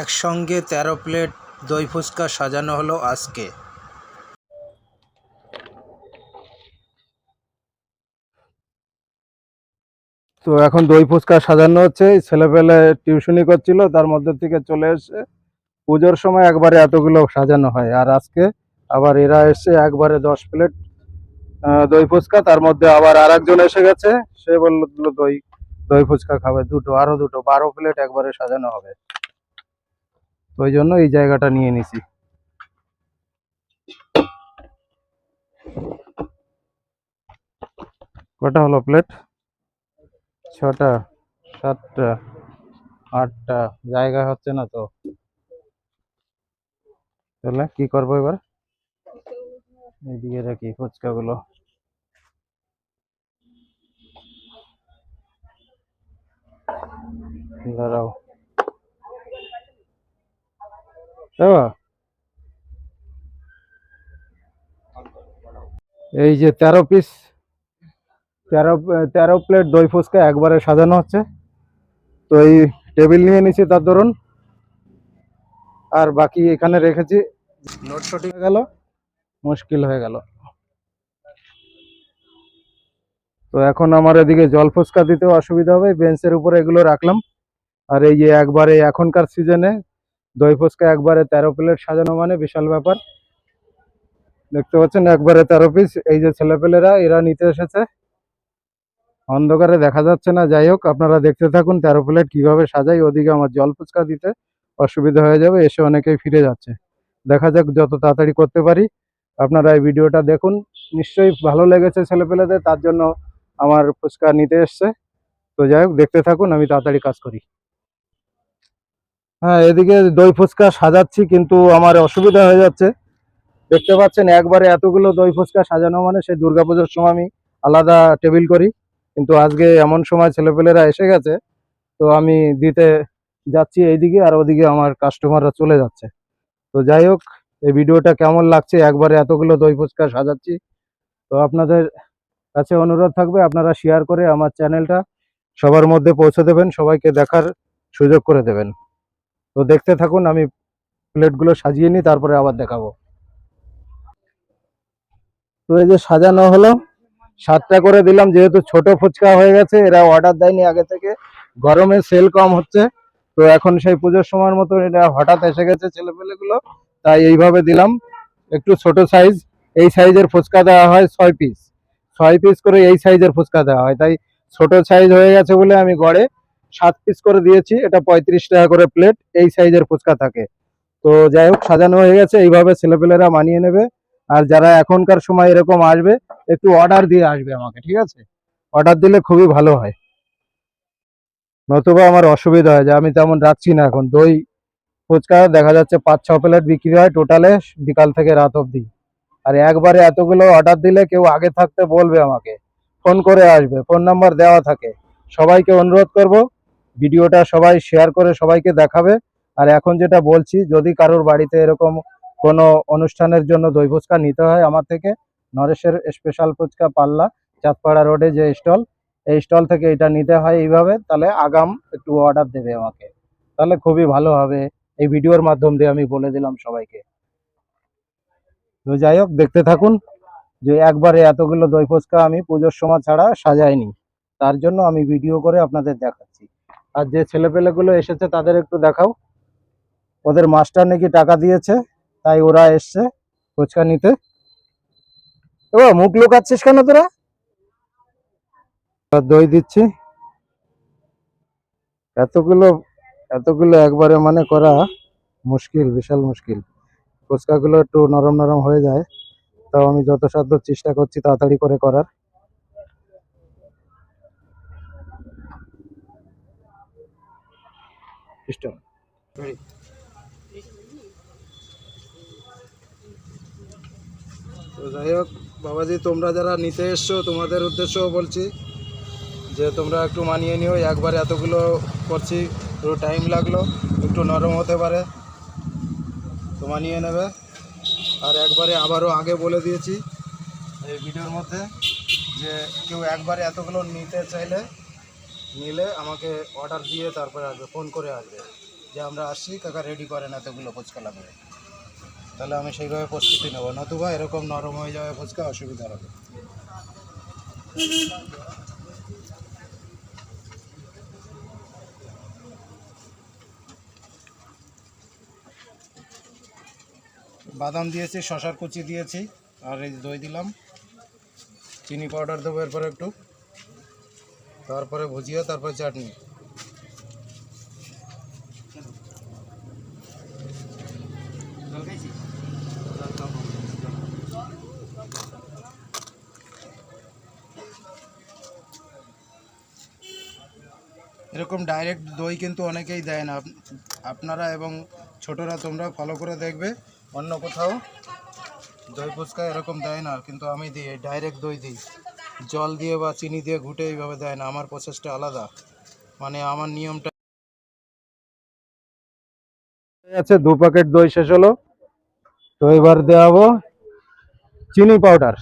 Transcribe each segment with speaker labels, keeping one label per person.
Speaker 1: একসঙ্গে তেরো প্লেট দই ফুচকা সাজানো হলো আজকে।
Speaker 2: তো এখন দই ফুচকা সাজানো হচ্ছে। ছেলেপেলে টিউশনি করছিল, তার মধ্যে থেকে চলে এসে পুজোর সময় একবারে এতগুলো সাজানো হয়, আর আজকে আবার এরা এসে একবারে দশ প্লেট দই ফুচকা, তার মধ্যে আবার আর একজন এসে গেছে। সে বলল, দই দই ফুচকা খাবে, দুটো, আরও দুটো, বারো প্লেট একবারে সাজানো হবে। তো ওই জন্য এই জায়গাটা নিয়ে নিছি। কটা হলো প্লেট ছটা, সাতটা, আটটা, জায়গা হচ্ছে না তো? তাহলে কি করব এবার? এইদিকে রাখি ফুচকা গুলো দাঁড়াও দেবা? এই যে তেরো পিস তেরো তেরো প্লেট দই ফুচকা একবারে সাজানো হচ্ছে। তো এই টেবিল নিয়ে নিছি তার ধরুন আর বাকি এখানে রেখেছি।
Speaker 1: নোটশটি
Speaker 2: হয়ে গেল, মুশকিল হয়ে গেল। তো এখন আমার এদিকে জল ফুচকা দিতেও অসুবিধা হবে বেঞ্চের উপরে এগুলো রাখলাম। আর এই যে একবারে এখনকার সিজনে দই ফুচকা একবারে তেরো প্লেট সাজানো মানে বিশাল ব্যাপার। দেখতে পাচ্ছেন একবারে তেরো পিস এই যে ছেলেপেলেরা, এরা নিতে এসেছে। অন্ধকারে দেখা যাচ্ছে না। যাই হোক, আপনারা দেখতে থাকুন তেরো প্লেট কীভাবে সাজাই। ওদিকে আমার জল ফুচকা দিতে অসুবিধা হয়ে যাবে, এসে অনেকেই ফিরে যাচ্ছে। দেখা যাক যত তাড়াতাড়ি করতে পারি। আপনারা এই ভিডিওটা দেখুন। নিশ্চয়ই ভালো লেগেছে ছেলেপেলেদের, তার জন্য আমার ফুচকা নিতে এসছে। তো যাই হোক, দেখতে থাকুন, আমি তাড়াতাড়ি কাজ করি। হ্যাঁ এদিকে দই ফুচকা সাজাচ্ছি, কিন্তু আমার অসুবিধা হয়ে যাচ্ছে। দেখতে পাচ্ছেন, একবারে এতগুলো দই ফুচকা সাজানো মানে সেই দুর্গাপুজোর সময় আমি আলাদা টেবিল করি। কিন্তু আজকে এমন সময় ছেলেপেলেরা এসে গেছে, তো আমি দিতে যাচ্ছি এইদিকে, আর ওদিকে আমার কাস্টমাররা চলে যাচ্ছে। তো যাই হোক, এই ভিডিওটা কেমন লাগছে? একবারে এতগুলো দই ফুচকা সাজাচ্ছি। তো আপনাদের কাছে অনুরোধ থাকবে, আপনারা শেয়ার করে আমার চ্যানেলটা সবার মধ্যে পৌঁছে দেবেন, সবাইকে দেখার সুযোগ করে দেবেন। তো দেখতে থাকুন, আমি প্লেটগুলো সাজিয়ে নিই, তারপরে আবার দেখাবো। তো এই যে সাজানো হলো, সাতটা করে দিলাম, যেহেতু ছোট ফুচকা হয়ে গেছে, এরা অর্ডার দেয়নি আগে থেকে, গরমে সেল কম হচ্ছে। তো এখন সেই পুজোর সময়ের মতো এটা হঠাৎ এসে গেছে ছেলেপেলেগুলো, তাই এইভাবে দিলাম। একটু ছোট সাইজ এই সাইজের ফুচকা দেওয়া হয় ছয় পিস ছয় পিস করে এই সাইজের ফুচকা দেওয়া হয়, তাই ছোট সাইজ হয়ে গেছে বলে আমি গড়ে সাত পিস করে দিয়েছি, এটা পঁয়ত্রিশ টাকা করে প্লেট এই সাইজের ফুচকা থাকে। তো যাই হোক, সাজানো হয়ে গেছে, এইভাবে ছেলেপেলেরা মানিয়ে নেবে। আর যারা এখনকার সময় এরকম আসবে, একটু অর্ডার দিয়ে আসবে আমাকে, ঠিক আছে? অর্ডার দিলে খুবই ভালো হয়। নতুবা আমার অসুবিধা হয়, যে আমি তেমন রাখছি না এখন। দই, ফুচকা দেখা যাচ্ছে পাঁচ, ছ প্লেট বিক্রি হয় টোটালে বিকাল থেকে রাত অবধি। আর একবারে এতগুলো অর্ডার দিলে কেউ আগে থাকতে বলবে আমাকে। ফোন করে আসবে, ফোন নাম্বার দেওয়া থাকে। সবাইকে অনুরোধ করব ভিডিওটা সবাই শেয়ার করে সবাইকে দেখাবে। আর এখন যেটা বলছি, যদি কারোর বাড়িতে এরকম কোনো অনুষ্ঠানের জন্য দই ফুচকা নিতে হয় আমার থেকে, নরেশের স্পেশাল ফুচকা পাল্লা, চাঁদপাড়া রোডে যে স্টল এই স্টল থেকে এটা নিতে হয় এইভাবে, তাহলে আগাম একটু অর্ডার দেবে আমাকে। তাহলে খুবই ভালো হবে। এই ভিডিওর মাধ্যম দিয়ে আমি বলে দিলাম সবাইকে। তো যাই হোক, দেখতে থাকুন যে একবারে এতগুলো দই ফুচকা আমি পুজোর সময় ছাড়া সাজাইনি। তার জন্য আমি ভিডিও করে আপনাদের দেখাচ্ছি। আর যে ছেলেপেলেগুলো এসেছে তাদের একটু দেখাও। ওদের মাস্টার নাকি টাকা দিয়েছে, তাই ওরা এসছে ফুচকা নিতে। ও মুখ লুকাচ্ছিস কেন তোরা? দই দিচ্ছি। এতগুলো এতগুলো একবারে মানে করা মুশকিল, বিশাল মুশকিল। ফুচকাগুলো একটু নরম নরম হয়ে যায়। তাও আমি যত সাধ্য চেষ্টা করছি তাড়াতাড়ি করে করার। Stop. তো যাই হোক, বাবাজি, তোমরা যারা নিতে এসছো, তোমাদের উদ্দেশ্যও বলছি যে তোমরা একটু মানিয়ে নিও। একবারে এতগুলো করছি একটু টাইম লাগল, একটু নরম হতে পারে। তো মানিয়ে নেবে। আর একবারে আবারও আগে বলে দিয়েছি এই ভিডিওর মধ্যে যে কেউ একবারে এতগুলো নিতে চাইলে নিলে আমাকে অর্ডার দিয়ে তারপরে আসবে ফোন করে আসবে
Speaker 1: যে আমরা আসছি, কাকা রেডি করেন এতগুলো ফুচকা লাগবে। তাহলে আমি সেইভাবে প্রস্তুতি নেব, নতুবা এরকম নরম হয়ে যাবে ফুচকা অসুবিধা হবে। বাদাম দিয়েছি, শশার কুচি দিয়েছি, আর এই দই দিলাম। চিনি পাউডার দেবো এরপরে একটু। তারপরে ভুজিয়া, তারপরে চাটনি। এরকম ডাইরেক্ট দই কিন্তু অনেকেই দেয় না। আপনারা এবং ছোটরা তোমরা ফলো করে দেখবে। অন্য কোথাও দই ফুচকা এরকম দেয় না, কিন্তু আমি দিই ডাইরেক্ট দই দিই। জল দিয়ে বা চিনি দিয়ে ঘুটে এইভাবে দেয় না, আমার প্রসেসটা আলাদা। মানে আমার নিয়মটা
Speaker 2: আছে, দু প্যাকেট দই শেষ হলো। তো এবার দেওয়াবো চিনি পাউডার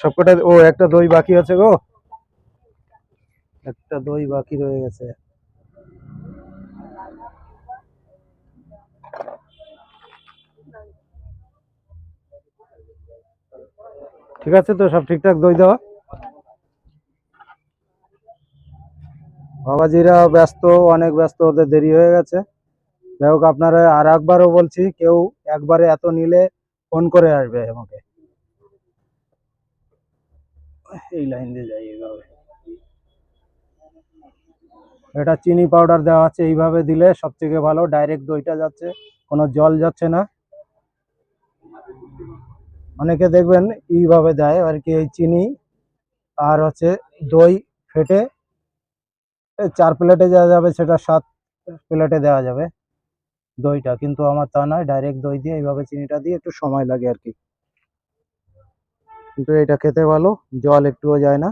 Speaker 2: সবকটা ও, একটা দই বাকি আছে গো। একটা দই বাকি রয়ে গেছে। ঠিক আছে, তো সব ঠিকঠাক? দই দেওয়া? বাবাজিরা ব্যস্ত, অনেক ব্যস্ত, ওদের দেরি হয়ে গেছে। যাই হোক, আপনারা আর একবারও বলছি, কেউ একবারে এত নিলে ফোন করে আসবে আমাকে। এই লাইন দিয়ে যাই এইভাবে এটা চিনি পাউডার দেওয়া আছে, এইভাবে দিলে সব থেকে ভালো। ডাইরেক্ট দইটা যাচ্ছে, কোনো জল যাচ্ছে না। অনেকে দেখবেন এইভাবে দেয়, আর কি এই চিনি আর হচ্ছে দই ফেটে চার প্লেটে দেওয়া যাবে, সেটা সাত প্লেটে দেওয়া যাবে দইটা। কিন্তু আমার তা নয় ডাইরেক্ট দই দিয়ে এইভাবে চিনিটা দিয়ে একটু সময় লাগে আর কি। কিন্তু এটা খেতে ভালো, জল একটুও যায় না।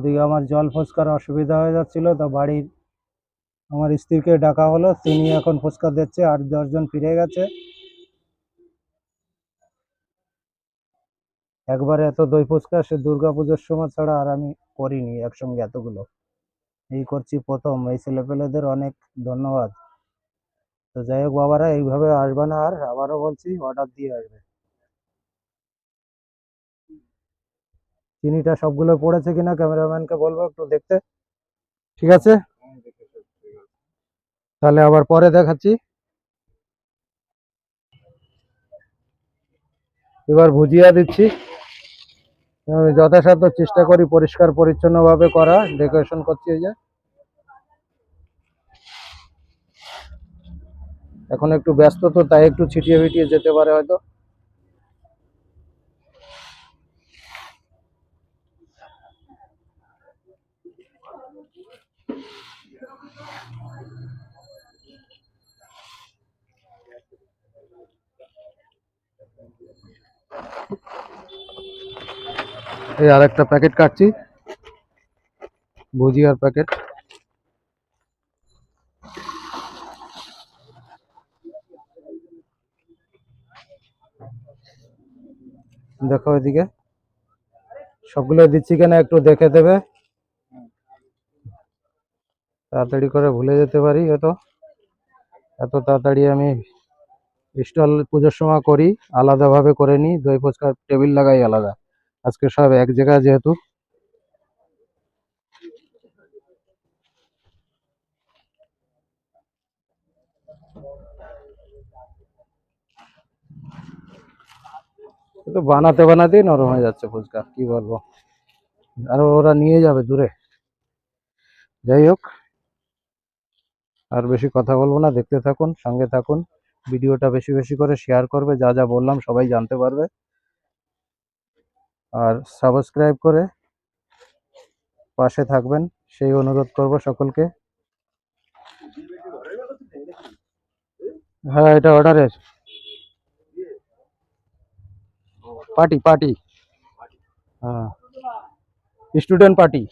Speaker 2: ওদিকে আমার জল ফুচকার অসুবিধা হয়ে যাচ্ছিল, তো বাড়ির আমার স্ত্রীকে ডাকা হলো, তিনি এখন ফুচকা দিচ্ছে আট দশজন ফিরে গেছে। একবারে এত দই ফুচকা, সে পুজোর সময় ছাড়া আর আমি করিনি একসঙ্গে এতগুলো। এই করছি প্রথম, এই ছেলেপেলেদের অনেক ধন্যবাদ। তো যাই হোক, বাবারা, এইভাবে আসবে না আর, আবারও বলছি অর্ডার দিয়ে আসবে। চিনিটা সবগুলো পড়েছে কিনা ক্যামেরাম্যানকে বলব একটু দেখতে। ঠিক আছে? তাহলে আবার পরে দেখাচ্ছি। এবার ভুজিয়া দিচ্ছি। আমি যথাসাধ্য চেষ্টা করি পরিষ্কার পরিচ্ছন্ন ভাবে করা, ডেকোরেশন করছি এই যে। এখন একটু ব্যস্ত তো, তাই একটু ছিটিয়ে ফিটিয়ে যেতে পারে হয়তো। এই আর একটা প্যাকেট কাটছি। ভুজিয়ার প্যাকেট। দেখো এদিকে। সবগুলো দিচ্ছি কেন একটু দেখে দেবে। তাড়াতাড়ি করে ভুলে যেতে পারি হয়তো এত তাড়াতাড়ি আমি স্টল পুজোর সময় করি, আলাদাভাবে করে নিই। দই ফুচকার টেবিল লাগাই আলাদা। আজকে সব এক জায়গায় যেহেতু। তো বানাতে বানাতেই নরম হয়ে যাচ্ছে ফুচকা, কি বলব? আর ওরা নিয়ে যাবে দূরে। যাই হোক, আর বেশি কথা বলব না, দেখতে থাকুন, সঙ্গে থাকুন, ভিডিওটা বেশি বেশি করে শেয়ার করবে, যা যা বললাম সবাই জানতে পারবে। আর সাবস্ক্রাইব করে পাশে থাকবেন। সেই অনুরোধ করব সকলকে। হ্যাঁ এটা অর্ডারের পার্টি পার্টি। হ্যাঁ। Student party.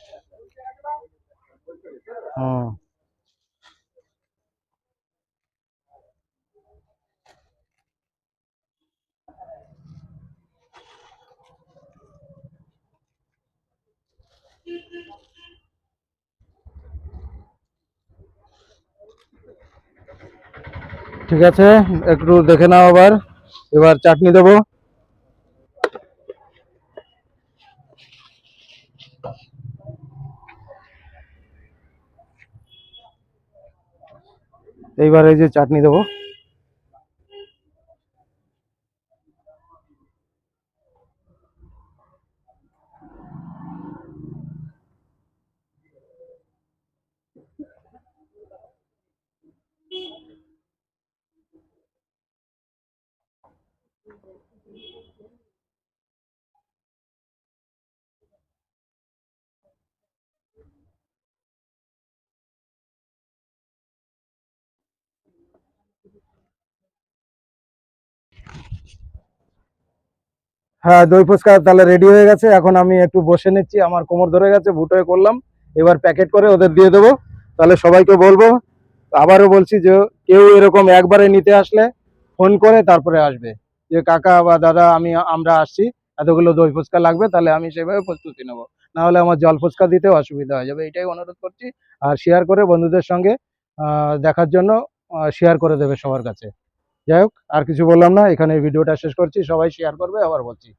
Speaker 2: হুম ঠিক আছে একটু দেখে নাও আবার। এবার চাটনি দেবো। এইবার এই যে চাটনি দেবো। হ্যাঁ দই ফুচকা তাহলে রেডি হয়ে গেছে। এখন আমি একটু বসে নিচ্ছি, আমার কোমর ধরে গেছে, বুট হয়ে করলাম। এবার প্যাকেট করে ওদের দিয়ে দেবো। তাহলে সবাইকে বলব, আবারও বলছি যে কেউ এরকম একবারে নিতে আসলে ফোন করে তারপরে আসবে। যে কাকা বা দাদা, আমি, আমরা আসছি, এতগুলো দই ফুচকা লাগবে, তাহলে আমি সেভাবে প্রস্তুতি নেব। না হলে আমার জল ফুচকা দিতেও অসুবিধা হয়ে যাবে, এটাই অনুরোধ করছি। আর শেয়ার করে বন্ধুদের সঙ্গে দেখার জন্য শেয়ার করে দেবে সবার কাছে। যাই হোক, আর কিছু বললাম না, এখানে ভিডিওটা শেষ করছি, সবাই শেয়ার করবে, আবার বলছি।